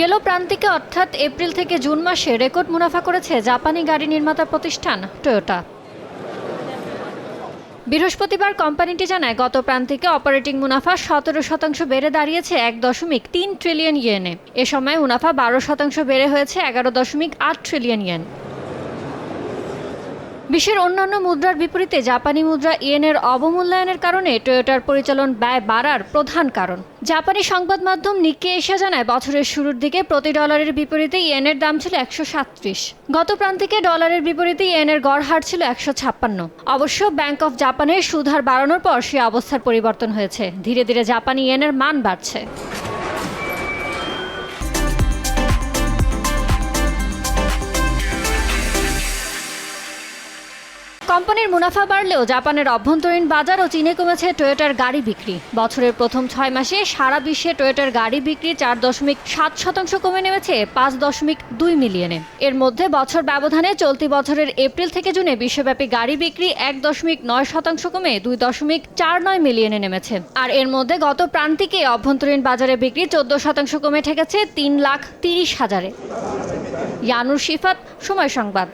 গেল প্রান্তিকে, অর্থাৎ এপ্রিল থেকে জুন মাসে রেকর্ড মুনাফা করেছে জাপানি গাড়ি নির্মাতা প্রতিষ্ঠান টয়োটা বৃহস্পতিবার কোম্পানিটি জানায়, গত প্রান্তিকে অপারেটিং মুনাফা সতেরো শতাংশ বেড়ে দাঁড়িয়েছে এক দশমিক তিন ট্রিলিয়ন ইয়েনে এ সময় মুনাফা বারো শতাংশ বেড়ে হয়েছে এগারো দশমিক আট ট্রিলিয়ন ইয়েন বিশ্বের অন্যান্য মুদ্রার বিপরীতে জাপানি মুদ্রা ইয়েনের অবমূল্যায়নের কারণে টয়োটার পরিচালন ব্যয় বাড়ার প্রধান কারণ। জাপানি সংবাদ মাধ্যম নিকে এশিয়া জানায়, বছরের শুরুর দিকে প্রতি ডলারের বিপরীতে ইয়েনের দাম ছিল একশো সাতত্রিশ। গত প্রান্তিকে ডলারের বিপরীতে ইয়েনের গড় হার ছিল একশো ছাপ্পান্ন। অবশ্য ব্যাংক অফ জাপানের সুদ হার বাড়ানোর পর সে অবস্থার পরিবর্তন হয়েছে। ধীরে ধীরে জাপানি ইয়েনের মান বাড়ছে। কোম্পানির মুনাফা বাড়লেও জাপানের অভ্যন্তরীণ বাজার ও চীনে কমেছে টয়োটার গাড়ি বিক্রি। বছরের প্রথম ছয় মাসে সারা বিশ্বে টয়োটার গাড়ি বিক্রি চার দশমিক সাত শতাংশ কমে নেমেছে পাঁচ দশমিক দুই মিলিয়নে। এর মধ্যে বছর ব্যবধানে চলতি বছরের এপ্রিল থেকে জুনে বিশ্বব্যাপী গাড়ি বিক্রি এক দশমিক নয় শতাংশ কমে দুই দশমিক চার নয় মিলিয়নে নেমেছে। আর এর মধ্যে গত প্রান্তিকে অভ্যন্তরীণ বাজারে বিক্রি চোদ্দ শতাংশ কমে ঠেকেছে তিন লাখ তিরিশ হাজারে। ইয়ানুর শিফাত, সময় সংবাদ।